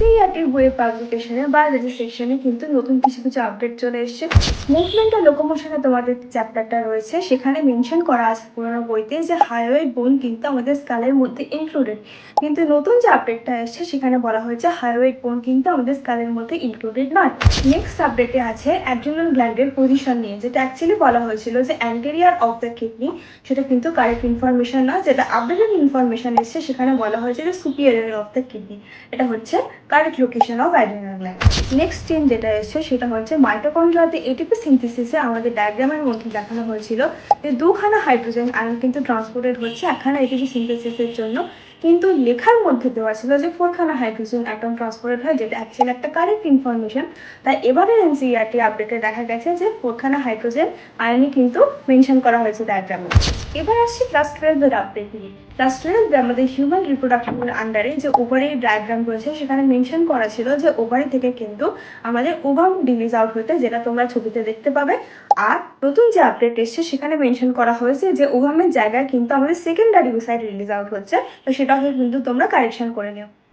এনসিইআরটির বইয়ের পাবলিকেশনে বা রেজিস্ট্রেশনে কিন্তু নতুন কিছু কিছু আপডেট চলে এসেছে। মুভমেন্ট আর লোকোমোশনে তোমাদের চ্যাপ্টারটা রয়েছে, সেখানে মেনশন করা আছে পুরোনো বইতে যে হাইওয়ে বোন কিন্তু আমাদের স্কালের মধ্যে ইনক্লুডেড কিন্তু নতুন যে আপডেটটা এসেছে, সেখানে বলা হয়েছে হাইওয়ে বোন কিন্তু আমাদের স্কালের মধ্যে ইনক্লুডেড নয়। নেক্সট আপডেটে আছে অ্যাড্রিনাল গ্ল্যান্ডের পজিশন নিয়ে, যেটা অ্যাকচুয়ালি বলা হয়েছিল যে অ্যান্টেরিয়ার অফ দ্য কিডনি সেটা কিন্তু কারেক্ট ইনফরমেশন নয়। যেটা আপডেটেড ইনফরমেশন এসেছে, সেখানে বলা হয়েছে যে সুপিরিয়র অফ দ্য কিডনি এটা হচ্ছে correct location of gland next change যেটা এসছে সেটা হচ্ছে মাইটোকন্ড্রিয়াতে এটিপি সিনথেসিসে আমাদের ডায়াগ্রামের মধ্যে দেখানো হয়েছিল যে দুখানা হাইড্রোজেন আয়ন কিন্তু ট্রান্সপোর্টেড হচ্ছে একখানা এটিপি সিনথেসিসের জন্য। কিন্তু লেখার মধ্যে দেওয়া ছিল যে ফোরখানা হাইড্রোজেন অ্যাটম ট্রান্সপোর্টেড হয় যেটা অ্যাকচুয়ালি একটা কারেক্ট ইনফরমেশন তাই এবারের এনসিইআরটি আপডেটে দেখা গেছে যে ফোরখানা হাইড্রোজেন আয়নই কিন্তু মেনশন করা হয়েছে ডায়াগ্রামে এবার আসছি ক্লাস টুয়েলভের আপডেট নিয়ে। ক্লাস টুয়েলভে আমাদের হিউম্যান রিপ্রোডাকশনের আন্ডারে যে ওভারির ডায়াগ্রাম রয়েছে, সেখানে মেনশন করা ছিল যে ওভারি থেকে কিন্তু আমাদের ওভাম ডিলিজ আউট হতে, যেটা তোমরা ছবিতে দেখতে পাবে। আর নতুন যে আপডেট এসছে, সেখানে মেনশন করা হয়েছে যে ওভামের জায়গায় কিন্তু আমাদের সেকেন্ডারি ওসাইড রিলিজ আউট হচ্ছে। তো সেটাকে কিন্তু তোমরা কারেকশন করে নিও।